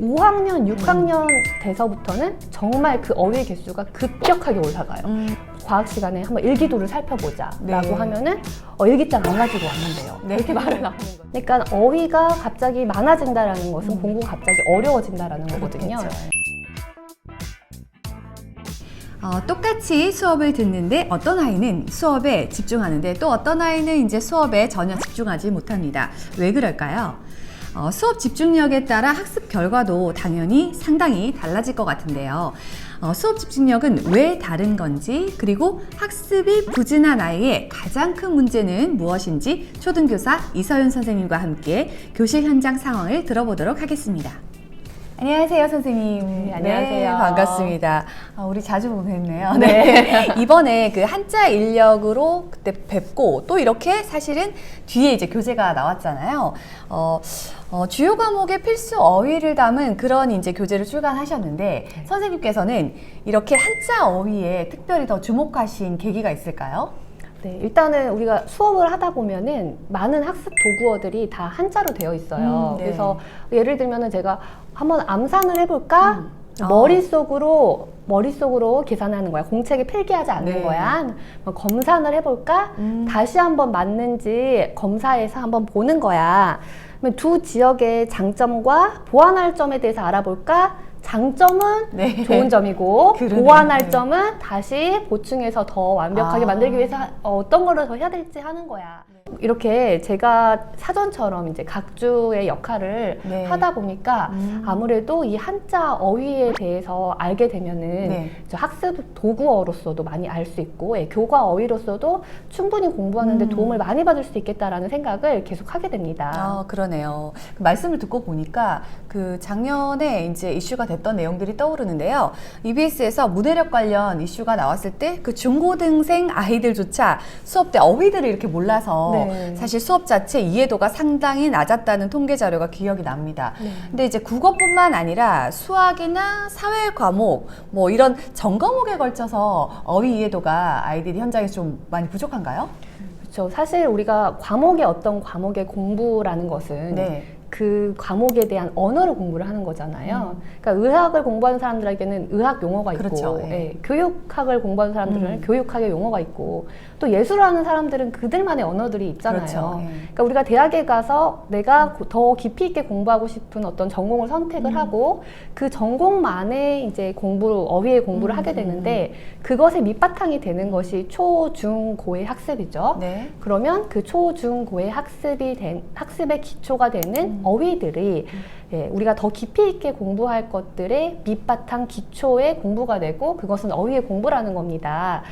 5학년, 6학년 돼서부터는 정말 그 어휘 개수가 급격하게 올라가요. 음, 과학 시간에 한번 일기도를 살펴보자 네. 라고 하면은 어, 일기장 안 가지고 왔는데요. 네. 이렇게 말이 나오는 거예요. 그러니까 어휘가 갑자기 많아진다라는 것은 음. 공부가 갑자기 어려워진다라는 거거든요. 그렇겠죠. 어, 똑같이 수업을 듣는데 어떤 아이는 수업에 집중하는데 또 어떤 아이는 이제 수업에 전혀 집중하지 못합니다. 왜 그럴까요? 어, 수업 집중력에 따라 학습 결과도 당연히 상당히 달라질 것 같은데요. 어, 수업 집중력은 왜 다른 건지 그리고 학습이 부진한 아이의 가장 큰 문제는 무엇인지 초등교사 이서윤 선생님과 함께 교실 현장 상황을 들어보도록 하겠습니다. 안녕하세요, 선생님. 네, 안녕하세요. 반갑습니다. 아, 우리 자주 뵙네요. 네. 이번에 그 한자 인력으로 그때 뵙고 또 이렇게 사실은 뒤에 이제 교재가 나왔잖아요. 어, 어, 주요 과목의 필수 어휘를 담은 그런 이제 교재를 출간하셨는데 선생님께서는 이렇게 한자 어휘에 특별히 더 주목하신 계기가 있을까요? 네, 일단은 우리가 수업을 하다 보면은 많은 학습 도구어들이 다 한자로 되어 있어요. 음, 네. 그래서 예를 들면은 제가 한번 암산을 해볼까? 음. 아. 머릿속으로 머릿속으로 계산하는 거야. 공책에 필기하지 않는 네. 거야. 뭐 검산을 해볼까? 음. 다시 한번 맞는지 검사해서 한번 보는 거야. 두 지역의 장점과 보완할 점에 대해서 알아볼까? 장점은 네. 좋은 점이고 그러네요. 보완할 네. 점은 다시 보충해서 더 완벽하게 아. 만들기 위해서 하- 어, 어떤 거를 더 해야 될지 하는 거야. 이렇게 제가 사전처럼 이제 각주의 역할을 네. 하다 보니까 음. 아무래도 이 한자 어휘에 대해서 알게 되면은 네. 저 학습 도구어로서도 많이 알 수 있고 예, 교과 어휘로서도 충분히 공부하는데 음. 도움을 많이 받을 수 있겠다라는 생각을 계속 하게 됩니다. 아, 그러네요. 그 말씀을 듣고 보니까 그 작년에 이제 이슈가 됐던 내용들이 떠오르는데요. EBS에서 문해력 관련 이슈가 나왔을 때 그 중고등생 아이들조차 수업 때 어휘들을 이렇게 몰라서 네. 사실 수업 자체 이해도가 상당히 낮았다는 통계 자료가 기억이 납니다. 네. 근데 이제 국어뿐만 아니라 수학이나 사회 과목 뭐 이런 전 과목에 걸쳐서 어휘 이해도가 아이들이 현장에서 좀 많이 부족한가요? 그렇죠. 사실 우리가 과목의 어떤 과목의 공부라는 것은 네. 그 과목에 대한 언어를 공부를 하는 거잖아요. 음. 그러니까 의학을 공부하는 사람들에게는 의학 용어가 있고, 그렇죠. 예. 예, 교육학을 공부하는 사람들은 음. 교육학의 용어가 있고, 또 예술을 하는 사람들은 그들만의 언어들이 있잖아요. 그렇죠. 예. 그러니까 우리가 대학에 가서 내가 고- 더 깊이 있게 공부하고 싶은 어떤 전공을 선택을 음. 하고 그 전공만의 이제 공부 어휘의 공부를 음, 하게 음, 되는데 그것의 밑바탕이 되는 것이 초, 중, 고의 학습이죠. 네. 그러면 그 초, 중, 고의 학습이 된 학습의 기초가 되는 음. 어휘들이 예, 우리가 더 깊이 있게 공부할 것들의 밑바탕 기초의 공부가 되고 그것은 어휘의 공부라는 겁니다.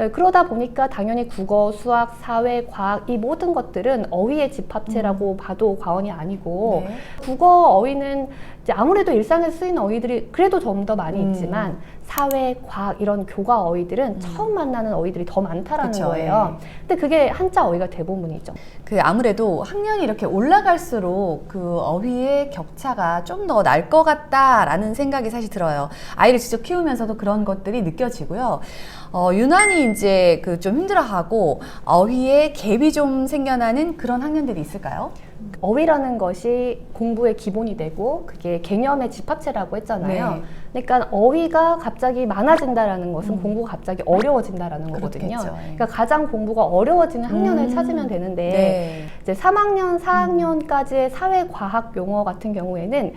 예, 그러다 보니까 당연히 국어, 수학, 사회, 과학 이 모든 것들은 어휘의 집합체라고 봐도 과언이 아니고 네. 국어 어휘는 아무래도 일상에 쓰이는 어휘들이 그래도 좀 더 많이 음. 있지만 사회, 과학 이런 교과 어휘들은 처음 만나는 어휘들이 더 많다라는 그쵸, 거예요. 근데 그게 한자 어휘가 대부분이죠. 그 아무래도 학년이 이렇게 올라갈수록 그 어휘의 격차가 좀 더 날 것 같다라는 생각이 사실 들어요. 아이를 직접 키우면서도 그런 것들이 느껴지고요. 어, 유난히 이제 그 좀 힘들어하고 어휘에 갭이 좀 생겨나는 그런 학년들이 있을까요? 어휘라는 것이 공부의 기본이 되고 그게 개념의 집합체라고 했잖아요. 네. 그러니까 어휘가 갑자기 많아진다라는 것은 음. 공부가 갑자기 어려워진다라는 거거든요. 그렇겠죠. 예. 그러니까 가장 공부가 어려워지는 학년을 음. 찾으면 되는데 네. 이제 3학년, 4학년까지의 사회 과학 용어 같은 경우에는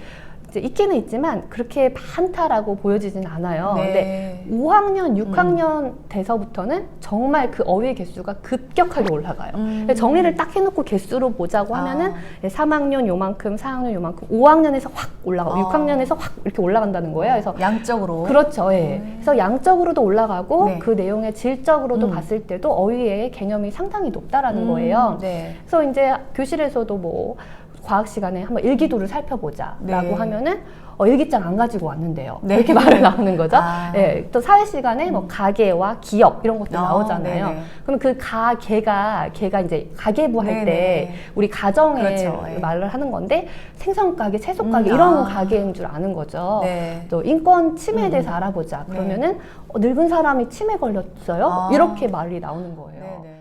이제 있기는 있지만 그렇게 많다라고 보여지진 않아요. 근데 네. 5학년, 6학년 돼서부터는 정말 그 어휘 개수가 급격하게 올라가요. 음. 근데 정리를 딱 해놓고 개수로 보자고 아. 하면은 3학년 요만큼, 4학년 요만큼, 5학년에서 확 올라가고 아. 6학년에서 확 이렇게 올라간다는 거예요. 그래서 양적으로. 그렇죠. 예. 음. 그래서 양적으로도 올라가고 네. 그 내용의 질적으로도 음. 봤을 때도 어휘의 개념이 상당히 높다라는 음, 거예요. 네. 그래서 이제 교실에서도 뭐 과학 시간에 한번 일기도를 살펴보자라고 네. 하면은 어, 일기장 안 가지고 왔는데요. 네. 이렇게 말이 나오는 거죠. 아. 예, 또 사회 시간에 뭐 가계와 기업 이런 것들 아, 나오잖아요. 네네. 그럼 그 가계가 걔가 이제 가계부 할. 때 우리 가정의 그렇죠. 예. 말을 하는 건데 생선 가게, 채소 가게 음, 이런 아. 가게인 줄 아는 거죠. 네. 또 인권 침해에 음. 대해서 알아보자. 네. 그러면은 어, 늙은 사람이 치매 걸렸어요. 아. 이렇게 말이 나오는 거예요. 네네.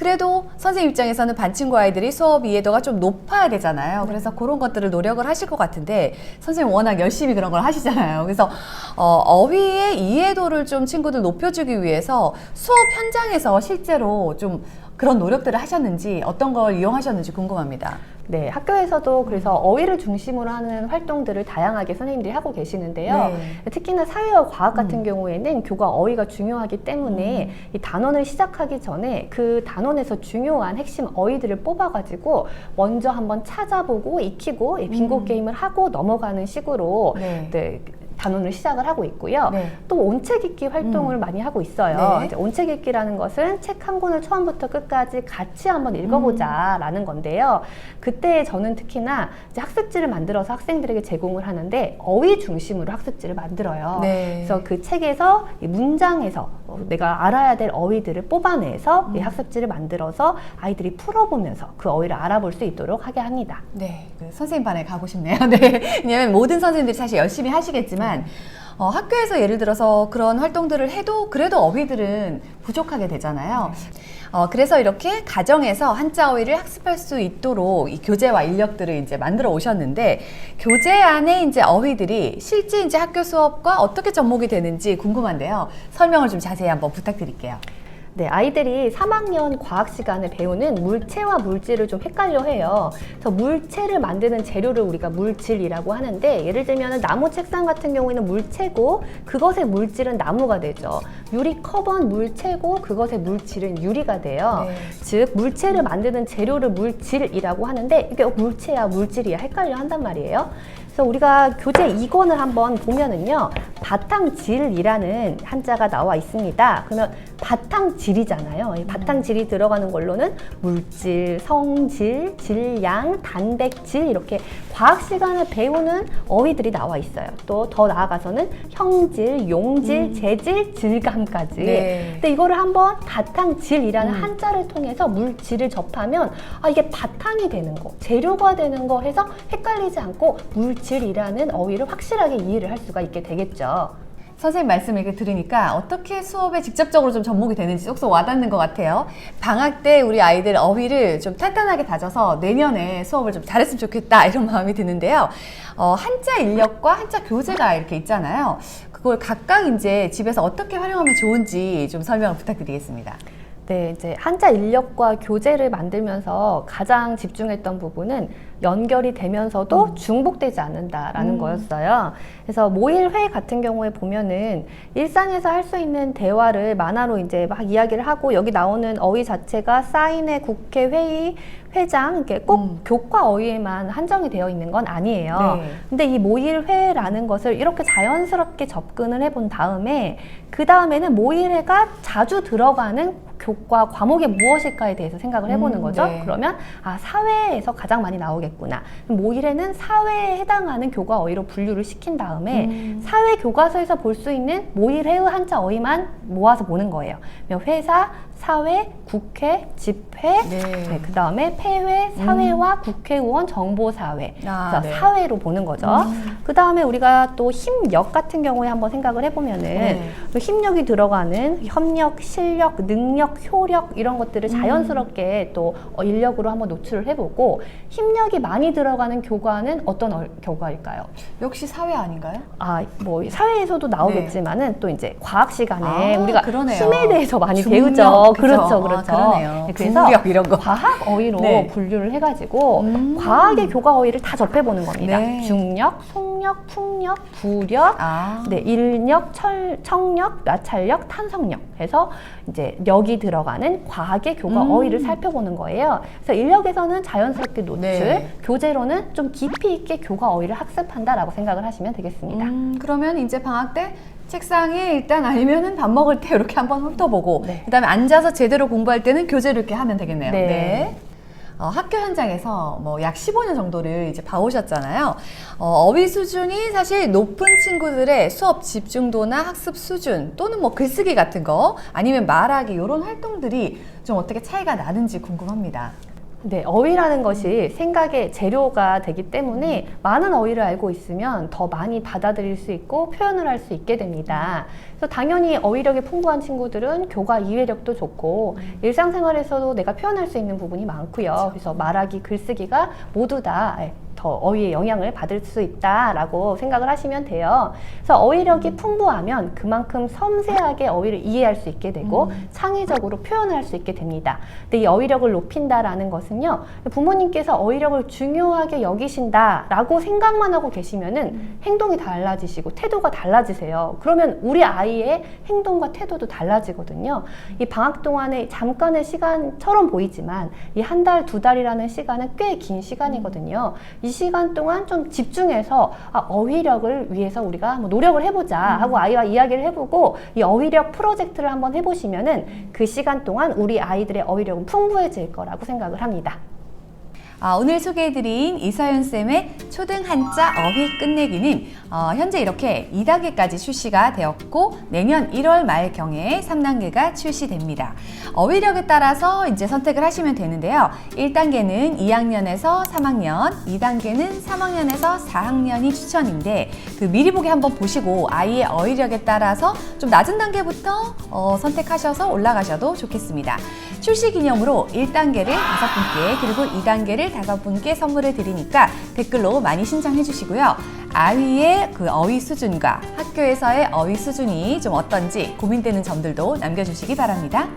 그래도 선생님 입장에서는 반 친구 아이들이 수업 이해도가 좀 높아야 되잖아요. 그래서 그런 것들을 노력을 하실 것 같은데 선생님 워낙 열심히 그런 걸 하시잖아요. 그래서 어, 어휘의 이해도를 좀 친구들 높여주기 위해서 수업 현장에서 실제로 좀 그런 노력들을 하셨는지 어떤 걸 이용하셨는지 궁금합니다. 네, 학교에서도 그래서 어휘를 중심으로 하는 활동들을 다양하게 선생님들이 하고 계시는데요. 네. 특히나 사회와 과학 같은 음. 경우에는 교과 어휘가 중요하기 때문에 이 단원을 시작하기 전에 그 단원에서 중요한 핵심 어휘들을 뽑아가지고 먼저 한번 찾아보고 익히고 이 빙고 음. 게임을 하고 넘어가는 식으로 네. 네, 단원을 시작을 하고 있고요. 네. 또 온책 읽기 활동을 많이 하고 있어요. 네. 온책 읽기라는 것은 책 한 권을 처음부터 끝까지 같이 한번 음. 읽어보자라는 건데요. 그때 저는 특히나 학습지를 만들어서 학생들에게 제공을 하는데 어휘 중심으로 학습지를 만들어요. 네. 그래서 그 책에서 이 문장에서 어, 내가 알아야 될 어휘들을 뽑아내서 음. 이 학습지를 만들어서 아이들이 풀어보면서 그 어휘를 알아볼 수 있도록 하게 합니다. 네, 그 선생님 반에 가고 싶네요. 네, 왜냐하면 모든 선생님들이 사실 열심히 하시겠지만 어, 학교에서 예를 들어서 그런 활동들을 해도 그래도 어휘들은 부족하게 되잖아요. 어, 그래서 이렇게 가정에서 한자 어휘를 학습할 수 있도록 이 교재와 인력들을 이제 만들어 오셨는데 교재 안에 이제 어휘들이 실제 이제 학교 수업과 어떻게 접목이 되는지 궁금한데요. 설명을 좀 자세히 한번 부탁드릴게요. 네, 아이들이 3학년 과학 시간에 배우는 물체와 물질을 좀 헷갈려 해요. 그래서 물체를 만드는 재료를 우리가 물질이라고 하는데 예를 들면 나무 책상 같은 경우에는 물체고 그것의 물질은 나무가 되죠. 유리 컵은 물체고 그것의 물질은 유리가 돼요. 네. 즉 물체를 만드는 재료를 물질이라고 하는데 이게 물체야 물질이야 헷갈려 한단 말이에요. 그래서 우리가 교재 2권을 한번 보면은요 바탕질이라는 한자가 나와 있습니다. 그러면 바탕질이잖아요. 이 바탕질이 들어가는 걸로는 물질, 성질, 질량, 단백질 이렇게 과학 시간에 배우는 어휘들이 나와 있어요. 또 더 나아가서는 형질, 용질, 재질, 질감까지. 네. 근데 이거를 한번 바탕질이라는 음. 한자를 통해서 물질을 접하면 아 이게 바탕이 되는 거, 재료가 되는 거 해서 헷갈리지 않고 물 질이라는 어휘를 확실하게 이해를 할 수가 있게 되겠죠. 선생님 말씀 이렇게 들으니까 어떻게 수업에 직접적으로 좀 접목이 되는지 쏙쏙 와닿는 것 같아요. 방학 때 우리 아이들 어휘를 좀 탄탄하게 다져서 내년에 수업을 좀 잘했으면 좋겠다 이런 마음이 드는데요. 어, 한자 인력과 한자 교재가 이렇게 있잖아요. 그걸 각각 이제 집에서 어떻게 활용하면 좋은지 좀 설명을 부탁드리겠습니다. 네, 이제 한자 인력과 교재를 만들면서 가장 집중했던 부분은 연결이 되면서도 중복되지 않는다라는 음. 거였어요. 그래서 모일회 같은 경우에 보면은 일상에서 할 수 있는 대화를 만화로 이제 막 이야기를 하고 여기 나오는 어휘 자체가 사인회, 국회, 회의, 회장 이렇게 꼭 음. 교과 어휘에만 한정이 되어 있는 건 아니에요. 네. 근데 이 모일회라는 것을 이렇게 자연스럽게 접근을 해본 다음에 그 다음에는 모일회가 자주 들어가는 교과 과목이 무엇일까에 대해서 생각을 해보는 음, 거죠. 네. 그러면 아 사회에서 가장 많이 나오겠구나. 모일회는 사회에 해당하는 교과 어휘로 분류를 시킨 다음에 음. 사회 교과서에서 볼 수 있는 모일회의 한자 어휘만 모아서 보는 거예요. 회사, 사회, 국회, 집회, 네. 그 다음에 폐회, 사회와 국회의원, 정보사회. 아, 그래서 네. 사회로 보는 거죠. 음. 그 다음에 우리가 또 힘력 같은 경우에 한번 생각을 해보면은 네. 또 힘력이 들어가는 협력, 실력, 능력, 효력 이런 것들을 음. 자연스럽게 또 어, 인력으로 한번 노출을 해보고 힘력이 많이 들어가는 교과는 어떤 어- 교과일까요? 역시 사회 아닌가요? 아, 뭐 사회에서도 나오겠지만은 또 이제 과학 시간에 아, 우리가 그러네요. 힘에 대해서 많이 중력, 배우죠. 그죠? 그렇죠, 아, 그렇죠. 그러네요. 네, 그래서 중력 이런 거. 과학 어휘로 네. 분류를 해가지고 음. 과학의 교과 어휘를 다 접해보는 겁니다. 네. 중력, 속력, 풍력, 부력, 아, 네, 일력, 철, 청력, 마찰력, 탄성력 해서 이제 력이 들어가는 과학의 교과 음. 어휘를 살펴보는 거예요. 그래서 인력에서는 자연스럽게 노출, 네. 교재로는 좀 깊이 있게 교과 어휘를 학습한다라고 생각을 하시면 되겠습니다. 음, 그러면 이제 방학 때 책상에 일단 아니면은 밥 먹을 때 이렇게 한번 훑어보고 네. 그다음에 앉아서 제대로 공부할 때는 교재로 이렇게 하면 되겠네요. 네. 어, 학교 현장에서 뭐 약 15년 정도를 이제 봐오셨잖아요. 어, 휘 수준이 사실 높은 친구들의 수업 집중도나 학습 수준 또는 뭐 글쓰기 같은 거 아니면 말하기 이런 활동들이 좀 어떻게 차이가 나는지 궁금합니다. 네, 어휘라는 것이 생각의 재료가 되기 때문에 많은 어휘를 알고 있으면 더 많이 받아들일 수 있고 표현을 할 수 있게 됩니다. 그래서 당연히 어휘력이 풍부한 친구들은 교과 이해력도 좋고 일상생활에서도 내가 표현할 수 있는 부분이 많고요. 그래서 말하기, 글쓰기가 모두 다 예, 더 어휘의 영향을 받을 수 있다라고 생각을 하시면 돼요. 그래서 어휘력이 풍부하면 그만큼 섬세하게 어휘를 이해할 수 있게 되고 창의적으로 표현할 수 있게 됩니다. 근데 이 어휘력을 높인다라는 것은요, 부모님께서 어휘력을 중요하게 여기신다라고 생각만 하고 계시면은 행동이 달라지시고 태도가 달라지세요. 그러면 우리 아이의 행동과 태도도 달라지거든요. 이 방학 동안에 잠깐의 시간처럼 보이지만 이 한 달, 두 달이라는 시간은 꽤 긴 시간이거든요. 이 시간 동안 좀 집중해서 아, 어휘력을 위해서 우리가 한번 노력을 해보자 하고 아이와 이야기를 해보고 이 어휘력 프로젝트를 한번 해보시면은 그 시간 동안 우리 아이들의 어휘력은 풍부해질 거라고 생각을 합니다. 아, 오늘 소개해드린 이서연 쌤의 초등 한자 어휘 끝내기는 어, 현재 이렇게 2단계까지 출시가 되었고 내년 1월 말 경에 3단계가 출시됩니다. 어휘력에 따라서 이제 선택을 하시면 되는데요. 1단계는 2학년에서 3학년, 2단계는 3학년에서 4학년이 추천인데 그 미리 보기 한번 보시고 아이의 어휘력에 따라서 좀 낮은 단계부터 어, 선택하셔서 올라가셔도 좋겠습니다. 출시 기념으로 1단계를 5분께 그리고 2단계를 5분께 선물을 드리니까 댓글로 많이 신청해 주시고요. 아이의 그 어휘 수준과 학교에서의 어휘 수준이 좀 어떤지 고민되는 점들도 남겨주시기 바랍니다.